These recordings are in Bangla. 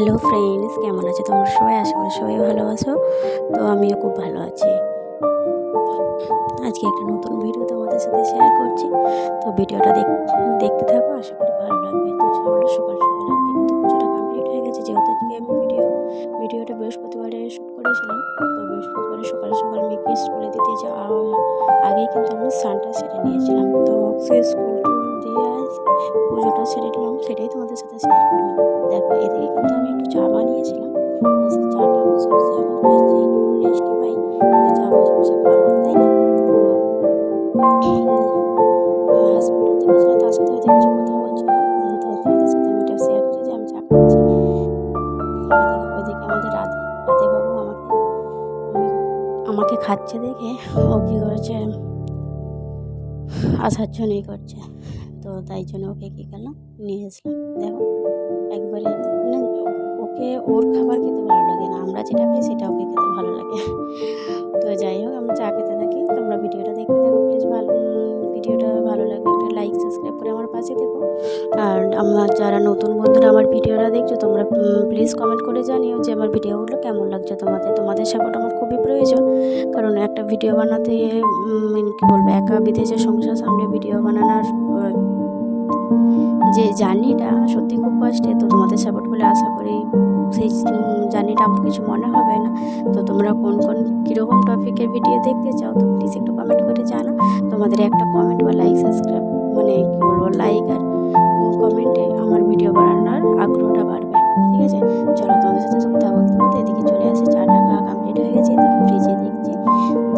হ্যালো ফ্রেন্ডস কেমন আছে তোমরা সবাই? আশা করি সবাই ভালো আছো। তো আমিও খুব ভালো আছি। আজকে একটা নতুন ভিডিও তোমাদের সাথে শেয়ার করছি। তো ভিডিওটা দেখ দেখতে থাকো, আশা করি ভালো লাগবে। তো সকাল সকাল আজকে কিন্তু পুজোটা কমপ্লিট হয়ে গেছে। যেহেতু আজকে আমি ভিডিও ভিডিওটা বৃহস্পতিবারে শ্যুট করেছিলাম। তো বৃহস্পতিবারে সকাল সকাল মেয়েকে স্কুলে দিতে যাওয়া আগেই কিন্তু আমি স্নানটা সেরে নিয়েছিলাম। তো সে স্কুল দিয়ে পুজোটা সেরে নিলাম, সেটাই তোমাদের সাথে শেয়ার করলাম। দেখো এদিকে কিন্তু আমি একটু চা বানিয়েছিলাম। সেই চাটা বসে বসে এখন খাচ্ছি একটু রেস্টে পাই চা তাই না? তো তার সাথে কিছু কথা আমি শেয়ার করছি, যে আমি চা খাচ্ছি। বাবু আমাকে আমাকে খাচ্ছে দেখে, ও কী করেছে, আসার জন্যই করছে। তো তাই জন্য ওকে কী করলাম, নিয়ে এসলাম, দেখো। ওকে ওর খাবার খেতে ভালো লাগে না। আমরা যেটা খাই সেটা ওকে খেতে ভালো লাগে। তো যাই হোক, আমরা চা খেতে থাকি। তোমরা ভিডিওটা দেখতে থাকো প্লিজ ভালো ভিডিওটা ভালো লাগবে একটা লাইক সাবস্ক্রাইব করে আমার পাশে থেকো। আর আমার যারা নতুন বন্ধুরা আমার ভিডিওটা দেখছ, তোমরা প্লিজ কমেন্ট করে জানিও যে আমার ভিডিওগুলো কেমন লাগছে তোমাদের। তোমাদের সাপোর্ট আমার খুবই প্রয়োজন। কারণ একটা ভিডিও বানাতে মানে কী বলব, একা বিদেশে সংসার, সামনে ভিডিও বানানোর যে জার্নিটা সত্যি খুব কষ্টে তো তোমাদের সাপোর্ট পেলে আশা করি সেই জার্নিটা কিছু মনে হবে না। তো তোমরা কোন কোন কীরকম টপিকের ভিডিও দেখতে চাও, তো প্লিজ একটু কমেন্ট করে জানো তোমাদের একটা কমেন্ট বা লাইক সাবস্ক্রাইব মানে কী বলব লাইক আর কমেন্টে আমার ভিডিও বানানোর আগ্রহটা বাড়বে, ঠিক আছে? চলো তোমাদের সাথে কথা বলতে বলতে এদিকে চলে আসে চাটা খাওয়া কমপ্লিট হয়ে গেছে, এদিকে ফ্রিজে দেখছি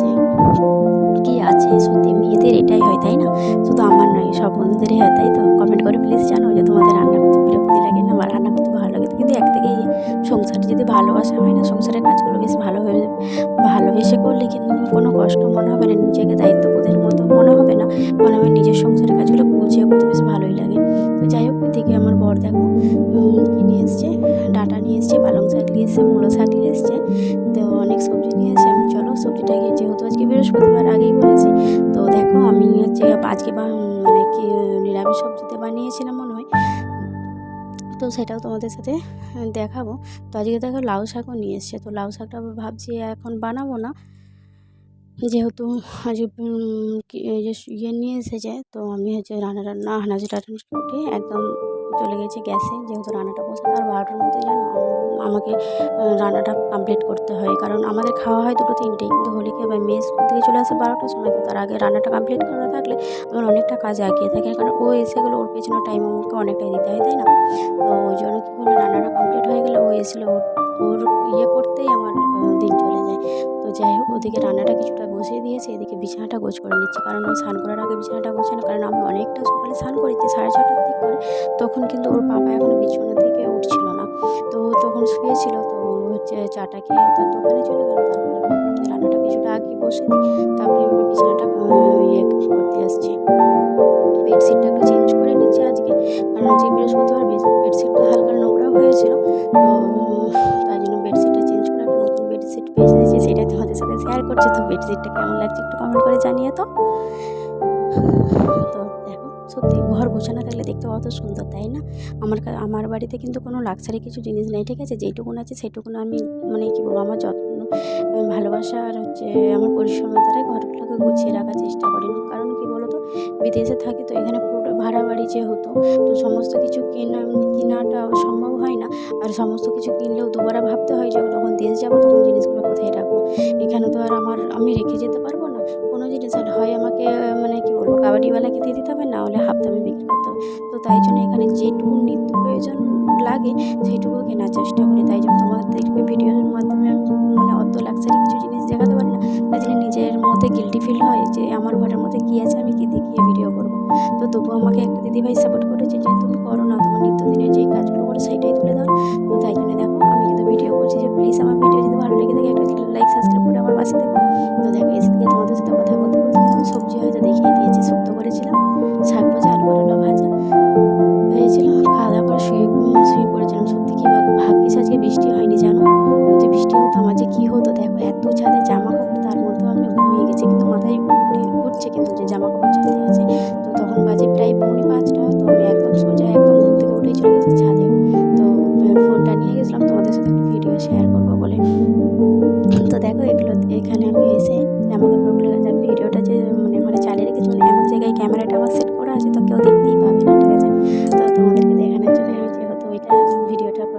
যে কী আছে, সত্যি মেয়েদের এটাই হয়, তাই না? শুধু আমার নয়, সব বন্ধুদেরই হয়, তাই তো? কমেন্ট করে প্লিজ জানো যে তোমাদের রান্না করতে বিরক্তি লাগে না বা রান্না করতে ভালো লাগে। কিন্তু একদিকে সংসারে যদি ভালোবাসা হয় না, সংসারের কাজগুলো বেশ ভালোভাবে ভালোবেসে করলে কিন্তু কোনো কষ্ট মনে হবে না, নিজেকে দায়িত্ববোধের মতো মনে হবে না। মনে হবে নিজের সংসারের কাজগুলো গুছিয়ে করতে বেশ ভালোই লাগে। তো যাই হোক, এদিকে আমার বর দেখো কি নিয়ে এসছে? ডাটা নিয়ে এসছে, পালং শাক নিয়ে এসছে, মূলো শাক নিয়ে এসছে। তো অনেক সবজি নিয়ে এসে আমি। চলো সবজিটা সবজিটাকে যেহেতু আজকে বৃহস্পতিবার আগেই বলেছি, তো দেখো আমি হচ্ছে আজকে মানে কি নিরামিষ সবজিতে বানিয়েছিলাম মনে হয়। তো সেটাও তোমাদের সাথে দেখাবো। তো আজকে দেখো লাউ শাকও নিয়ে এসছে। তো লাউ শাকটা ভাবছি এখন বানাবো না। যেহেতু আজ ইয়ে নিয়ে এসেছে, তো আমি হচ্ছে রান্না রান্না হানাজি উঠে একদম চলে গেছে গ্যাসে। যেহেতু রান্নাটা বসে আর বারোটার মধ্যে জানো আমাকে রান্নাটা কমপ্লিট করতে হয়। কারণ আমাদের খাওয়া হয় দুটো তিনটেই কিন্তু হলে কি হবে মেয়ে স্কুল থেকে চলে আসে বারোটার সময়, তো তার আগে রান্নাটা কমপ্লিট করা থাকলে আমার অনেকটা কাজ এগিয়ে থাকে। কারণ ও এসে গেলে, ওর পেছনে টাইম আমাকে অনেকটাই দিতে হয়, তাই না? তো ওই জন্য কী করল, রান্নাটা কমপ্লিট হয়ে গেলে ও এসেছিল ওর ওর ইয়ে করতেই আমার দিন চলে যায়। তো যাই হোক, ওদিকে রান্নাটা কিছুটা বসিয়ে দিয়েছে, এদিকে বিছানাটা গোছ করে নিচ্ছি। কারণ ও স্নান করার আগে বিছানাটা গোছে না, কারণ আমি অনেকটা সকালে স্নান করেছি, সাড়ে ছটার দিক করে। তখন কিন্তু ওর পাপা এখনও বিছানা থেকে উঠছিল না তো তখন শুয়েছিল, তো হচ্ছে চাটা খেয়ে তার দোকানে চলে গেল। তারপরে রান্নাটা কিছুটা আগে বসে দিই। তারপরে আমি বিছানাটা ইয়ে করতে আসছি। বেডশিটটা একটু চেঞ্জ করে নিচ্ছি আজকে। কারণ আজকে বৃহস্পতিবার বেড- বেডশিটটা হালকা নোংরা হয়েছিল। তো তাই জন্য বেডশিটটা চেঞ্জ করে একটা নতুন বেডশিট পেয়ে এসেছি সেটা তোমাদের সাথে শেয়ার করছি। তো বেডশিটটা কেমন লাগছে একটু কমেন্ট করে জানিয়ে তো তো সত্যি ঘর গোছানো থাকলে দেখতে অত সুন্দর, তাই না? আমার আমার বাড়িতে কিন্তু কোনো লাক্সারি কিছু জিনিস নেই, ঠিক আছে? যেটুকুন আছে সেটুকুন আমি মানে কী বলব, আমার যত্ন ভালোবাসা আর হচ্ছে আমার পরিশ্রমের দ্বারাই ঘরগুলোকে গুছিয়ে রাখার চেষ্টা করি। কারণ কী বলো তো বিদেশে থাকি তো এখানে পুরোটা ভাড়া বাড়ি যেহেতু, তো সমস্ত কিছু কেনা, কেনাটা সম্ভব হয় না। আর সমস্ত কিছু কিনলেও দুবারা ভাবতে হয় যে যখন দেশ যাব তখন জিনিসগুলো কোথায় রাখব? এখানে তো আর আমার, আমি রেখে যেতে পারব না। কোনো জিনিস আর হয় আমাকে মানে কাবাডিওয়ালাকে দিয়ে দিতে হবে না হলে হাফ দামে বিক্রি করতে হবে। তো তাই জন্য এখানে যেটুকু নিত্য প্রয়োজন লাগে সেইটুকু কেনার চেষ্টা করি। তাই জন্য তোমাদেরকে ভিডিওর মাধ্যমে মানে অত লাক্সারি কিছু জিনিস দেখাতে পারি না। তাই জন্য নিজের মধ্যে গিল্টি ফিল হয় যে, আমার ঘরের মধ্যে কী আছে আমি কী দেখিয়ে ভিডিও করব। তো তবুও আমাকে একটা দিদিভাই সাপোর্ট করেছে যে, তুমি করো না, তোমার নিত্যদিনের যেই কাজগুলো করো সেইটাই তুলে দাও তো তাই জন্য দেখো, আমি কিন্তু ভিডিও করছি যে প্লিজ আমার ভিডিও যদি ভালো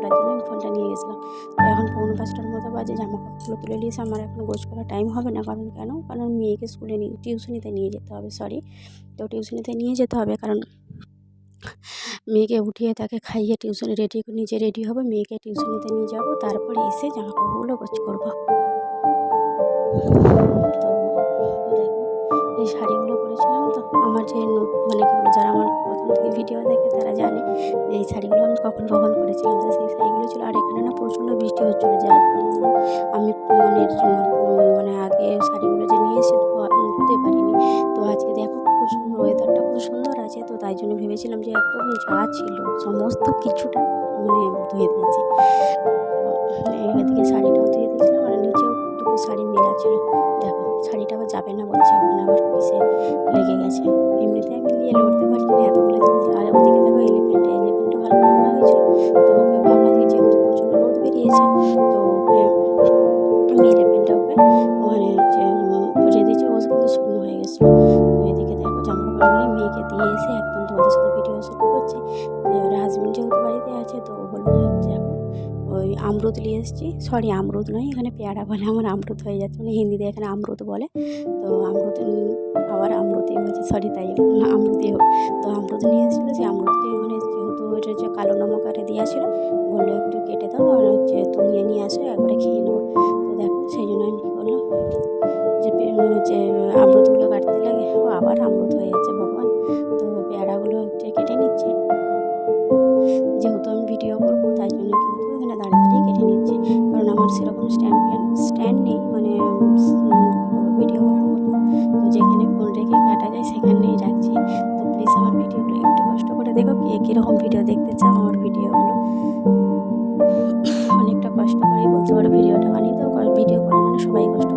করার জন্য আমি ফোনটা নিয়ে গেছিলাম। তো এখন পৌনে পাঁচটার মতো বাজে জামা কাপড়গুলো তুলে নিয়েছে আমার এখন গোছ করার টাইম হবে না। কারণ কেন? কারণ মেয়েকে স্কুলে নিয়ে টিউশনিতে নিয়ে যেতে হবে সরি তো টিউশনিতে নিয়ে যেতে হবে কারণ মেয়েকে উঠিয়ে তাকে খাইয়ে টিউশনে রেডি নিজে রেডি হব, মেয়েকে টিউশনিতে নিয়ে যাব, তারপরে এসে জামা কাপড়গুলো গোছ করব। তো দেখো, এই শাড়িগুলো পরেছিলাম তো। আমার যে মানে কি বলে যারা আমার প্রথম থেকে ভিডিও দেখে তারা জানে যে এই শাড়িগুলো আমি কখন কখন পরেছিলাম তো সেই শাড়িগুলো ছিল, আর এখানে না প্রচণ্ড বৃষ্টি হচ্ছিল, যার জন্য আমি মানে মানে আগে শাড়িগুলো যে নিয়ে এসে ধুতে পারিনি। তো আজকে দেখো খুব সুন্দর ওয়েদারটা খুব সুন্দর আছে। তো তাই জন্য ভেবেছিলাম যে একদম যা ছিল, সমস্ত কিছুটা মানে ধুয়ে দিয়েছি। এদিকে শাড়িটাও ধুয়ে দিয়েছিলাম, আর নিচেও দুটো শাড়ি মেলা ছিল দেখো, শাড়িটা আবার যাবে না বলছে ওখানে আবার পিসে লেগে গেছে। এমনিতে আমি নিয়ে লড়তে পারছি না এতগুলো জিনিস। আর ওদিকে দেখো এলিফেন্ট এলিফেন্টও ভালো নোংরা হয়েছিল। তো ওকে ভাবলাম যে যেহেতু প্রচণ্ড রোদ বেরিয়েছে, তো ওকে, আমি এলিফেন্টটা ওকে ওখানে যে ভরে দিয়েছে, ও কিন্তু শুকনো হয়ে গেছিল। তো এদিকে দেখো জামা কাপড়গুলো মেয়েকে দিয়ে এসে একদম তোমাদের সাথে ভিডিও শ্যুট করছি। যে ওর হাজবেন্ড যেহেতু বাড়িতে আছে, তো ও বলল যে, দেখো, ওই আমরুদ নিয়ে এসেছি। সরি আমরুদ নয়, এখানে পেয়ারা বলে আমার আমরুদ হয়ে যাচ্ছে মানে হিন্দিতে এখানে আমরুদ বলে, তো আমরুত আবার আমরুদই বলছি সরি তাই না আমরুদই হোক। তো আমরুত নিয়ে এসেছিল সেই আমরুদকে মানে যেহেতু ওইটা হচ্ছে কালো নমক আরে দেওয়া ছিল, বলল একটু কেটে দাও, আর হচ্ছে তুমি নিয়ে আসো, একবারে খেয়ে নেব। তো দেখো, সেই জন্য আমি কী করলাম, যে যে আমরুদগুলো কাটতে লাগে, ও আবার আমরুদ হয়ে যাচ্ছে ভগবান। তো পেয়ারাগুলো হচ্ছে কেটে নিচ্ছে। যেহেতু আমি ভিডিও করব, তাই জন্য কিন্তু এখানে দাঁড়িয়ে দাঁড়িয়ে কেটে নিচ্ছে, কারণ আমার সেরকম স্ট্যান্ড কষ্ট করেই বলতে পারো ভিডিওটা বানিয়ে দাও ভিডিও করে মানে সবাই কষ্ট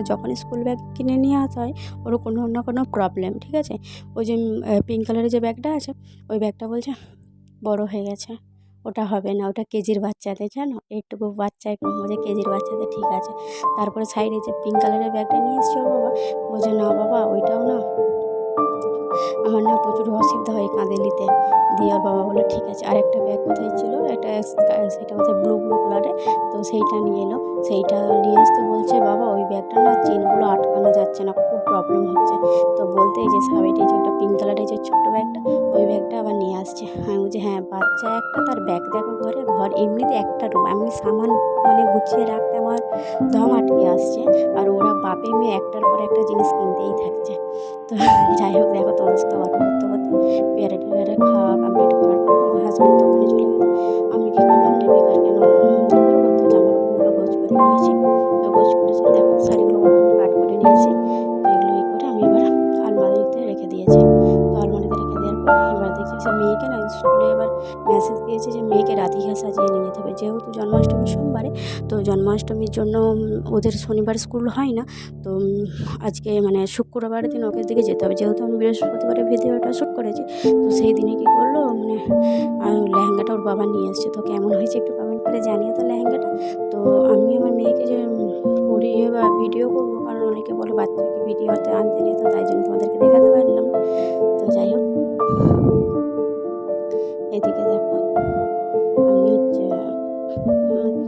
আমার যখন স্কুল ব্যাগ কিনে নিয়ে আসা হয়, ওর কোনো না কোনো প্রবলেম ঠিক আছে? ওই যে পিঙ্ক কালারের যে ব্যাগটা আছে, ওই ব্যাগটা বলছে, বড় হয়ে গেছে, ওটা হবে না, ওটা কেজির বাচ্চাদের, জানো? এইটুকু বাচ্চা, একটু বলছে কেজির বাচ্চাদের, ঠিক আছে? তারপরে সাইডে যে পিঙ্ক কালারের ব্যাগটা নিয়ে এসেছি ওর বাবা, বলছে, না বাবা, ওইটাও না, আমার না প্রচুর অসুবিধা হয় কাঁদে নিতে দিয়ে ওর বাবা বলল ঠিক আছে আর একটা ব্যাগ কোথায় ছিল? একটা সেটা হচ্ছে ব্লু ব্লু কালারে তো সেইটা নিয়ে এলো। সেইটা নিয়ে আসতে বলছে, বাবা, ওই ব্যাগটা না চেনগুলো আটকানো যাচ্ছে না, খুব প্রবলেম হচ্ছে। তো বলতে এই যে সাইডে যে একটা পিঙ্ক কালারের যে ছোট্ট ব্যাগটা ওই ব্যাগটা আবার নিয়ে আসছে। আমি বলছি হ্যাঁ বাচ্চা একটা, তার ব্যাগ দেখো ঘরে। ঘর এমনিতে একটা রুম আমি সামান মানে গুছিয়ে রাখতে আমার দম আটকে আসছে? আর ওরা বাপে মেয়ে একটার পর একটা জিনিস কিনতেই থাকছে। তো যাই হোক, দেখো তোমার সাথে গল্প করতে করতে জন্মাষ্টমী সোমবারে। তো জন্মাষ্টমীর জন্য ওদের শনিবার স্কুল হয় না। তো আজকে মানে শুক্রবারের দিন ওকে দিকে যেতে হবে। যেহেতু আমি বৃহস্পতিবারে ভিডিওটা শ্যুট করেছি, তো সেই দিনে কী করল? মানে লেহেঙ্গাটা ওর বাবা নিয়ে এসছে। তো কেমন হয়েছে একটু কমেন্ট করে জানিয়ে তো লেহেঙ্গাটা। তো আমি আমার মেয়েকে যে পরিয়ে বা ভিডিও করব, কারণ অনেকে বলে বাচ্চাকে ভিডিওতে আনতে নেই, তো তাই জন্য তোমাদেরকে দেখাতে পারলাম তো যাই হোক। এদিকে দেখো।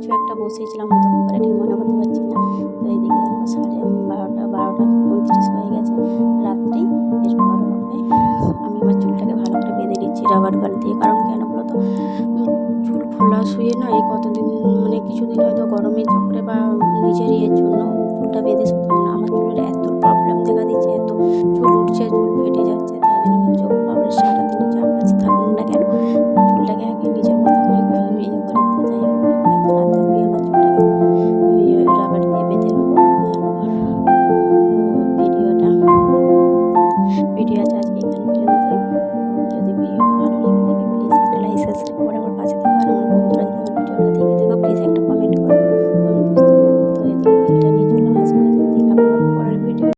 কিছু একটা বসিয়েছিলাম, হয়তো কুকারে ঠিক মনে করতে পারছি না। তো এইদিকে দেখো সাড়ে বারোটা বারোটা পঁয়ত্রিশ হয়ে গেছে। রাত্রি, এরপর আমি আমার চুলটাকে ভালো করে বেঁধে নিচ্ছি রাবার বাল দিয়ে। কারণ কেন বলো তো? চুল খোলা শুয়ে না, এই কতদিন মানে কিছুদিন হয়তো গরমের চক্করে বা নিজের ইয়ের জন্য চুলটা বেঁধে শুতাম না। আমার চুলের এত প্রবলেম দেখা দিচ্ছে, এত চুল উঠছে, চুল